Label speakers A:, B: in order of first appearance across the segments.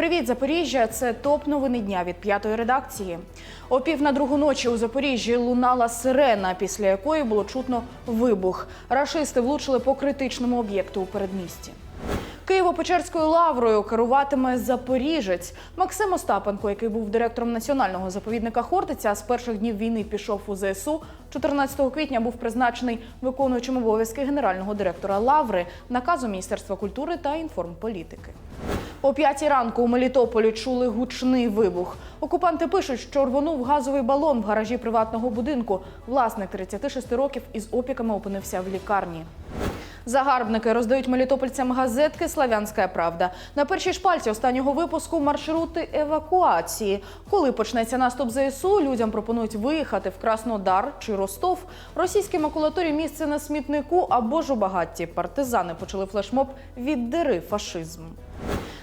A: Привіт, Запоріжжя! Це топ новини дня від п'ятої редакції. О пів на другу ночі у Запоріжжі лунала сирена, після якої було чутно вибух. Рашисти влучили по критичному об'єкту у передмісті. Києво-Печерською лаврою керуватиме запоріжець Максим Остапенко, який був директором національного заповідника Хортиця. З перших днів війни пішов у ЗСУ. 14 квітня був призначений виконуючим обов'язки генерального директора Лаври наказом Міністерства культури та інформполітики. О п'ятій ранку у Мелітополі чули гучний вибух. Окупанти пишуть, що рвонув газовий балон в гаражі приватного будинку. Власник 36 років із опіками опинився в лікарні. Загарбники роздають мелітопольцям газетки Славянська Правда. На першій шпальці останнього випуску маршрути евакуації. Коли почнеться наступ ЗСУ, людям пропонують виїхати в Краснодар чи Ростов. Російській макулатурі місце на смітнику або ж у багатті. Партизани почали флешмоб «Віддери фашизм.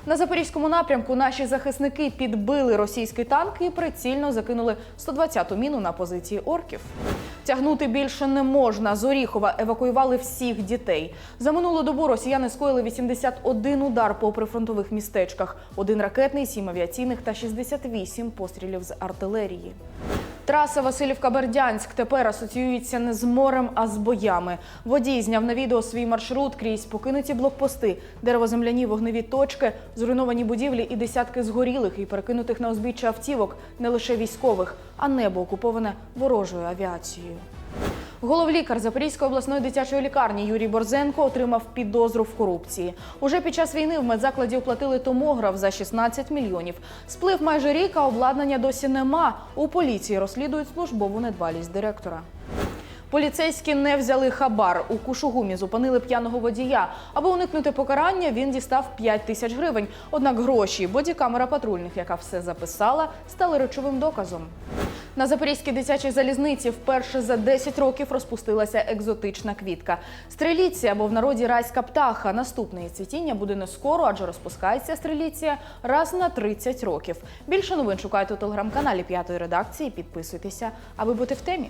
A: На запорізькому напрямку наші захисники підбили російський танк і прицільно закинули 120-ту міну на позиції орків. Тягнути більше не можна. З Оріхова евакуювали всіх дітей. За минулу добу росіяни скоїли 81 удар по прифронтових містечках, один ракетний, сім авіаційних та 68 пострілів з артилерії. Траса Васильівка-Бердянськ тепер асоціюється не з морем, а з боями. Водій зняв на відео свій маршрут крізь покинуті блокпости, деревоземляні вогневі точки, зруйновані будівлі і десятки згорілих і перекинутих на узбіччя автівок не лише військових, а небо окуповане ворожою авіацією. Головлікар Запорізької обласної дитячої лікарні Юрій Борзенко отримав підозру в корупції. Уже під час війни в медзакладі оплатили томограф за 16 мільйонів. Сплив майже рік, а обладнання досі нема. У поліції розслідують службову недбалість директора. Поліцейські не взяли хабар. У Кушугумі зупинили п'яного водія. Аби уникнути покарання, він дістав 5 тисяч гривень. Однак гроші, бодікамера патрульних, яка все записала, стали речовим доказом. На Запорізькій дитячій залізниці вперше за 10 років розпустилася екзотична квітка. Стреліція, бо в народі райська птаха. Наступне її цвітіння буде не скоро, адже розпускається стреліція раз на 30 років. Більше новин шукайте у телеграм-каналі п'ятої редакції. Підписуйтеся, аби бути в темі.